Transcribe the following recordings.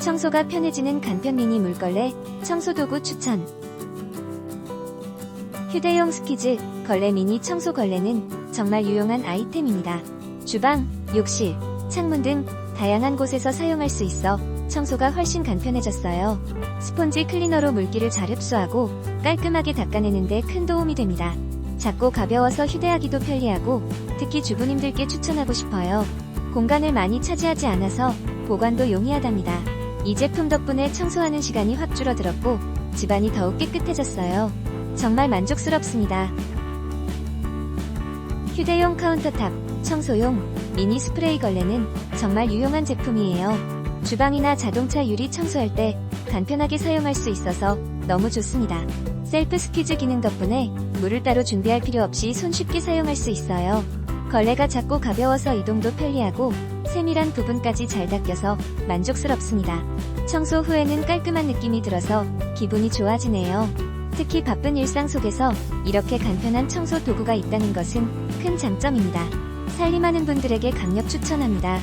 청소가 편해지는 간편 미니 물걸레 청소도구 추천. 휴대용 스키즈 걸레 미니 청소 걸레는 정말 유용한 아이템입니다. 주방, 욕실, 창문 등 다양한 곳에서 사용할 수 있어 청소가 훨씬 간편해졌어요. 스폰지 클리너로 물기를 잘 흡수하고 깔끔하게 닦아내는데 큰 도움이 됩니다. 작고 가벼워서 휴대하기도 편리하고 특히 주부님들께 추천하고 싶어요. 공간을 많이 차지하지 않아서 보관도 용이하답니다. 이 제품 덕분에 청소하는 시간이 확 줄어들었고 집안이 더욱 깨끗해졌어요. 정말 만족스럽습니다. 휴대용 카운터탑, 청소용 미니 스프레이 걸레는 정말 유용한 제품이에요. 주방이나 자동차 유리 청소할 때 간편하게 사용할 수 있어서 너무 좋습니다. 셀프 스퀴즈 기능 덕분에 물을 따로 준비할 필요 없이 손쉽게 사용할 수 있어요. 걸레가 작고 가벼워서 이동도 편리하고 세밀한 부분까지 잘 닦여서 만족스럽습니다. 청소 후에는 깔끔한 느낌이 들어서 기분이 좋아지네요. 특히 바쁜 일상 속에서 이렇게 간편한 청소 도구가 있다는 것은 큰 장점입니다. 살림하는 분들에게 강력 추천합니다.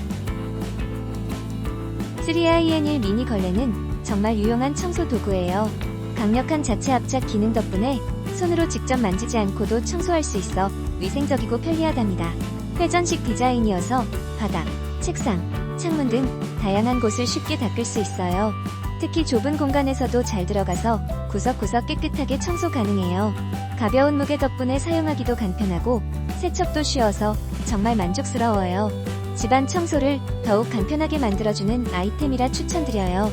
3IN1 미니 걸레는 정말 유용한 청소 도구예요. 강력한 자체 압착 기능 덕분에 손으로 직접 만지지 않고도 청소할 수 있어 위생적이고 편리하답니다. 회전식 디자인이어서 바닥, 책상, 창문 등 다양한 곳을 쉽게 닦을 수 있어요. 특히 좁은 공간에서도 잘 들어가서 구석구석 깨끗하게 청소 가능해요. 가벼운 무게 덕분에 사용하기도 간편하고 세척도 쉬워서 정말 만족스러워요. 집안 청소를 더욱 간편하게 만들어주는 아이템이라 추천드려요.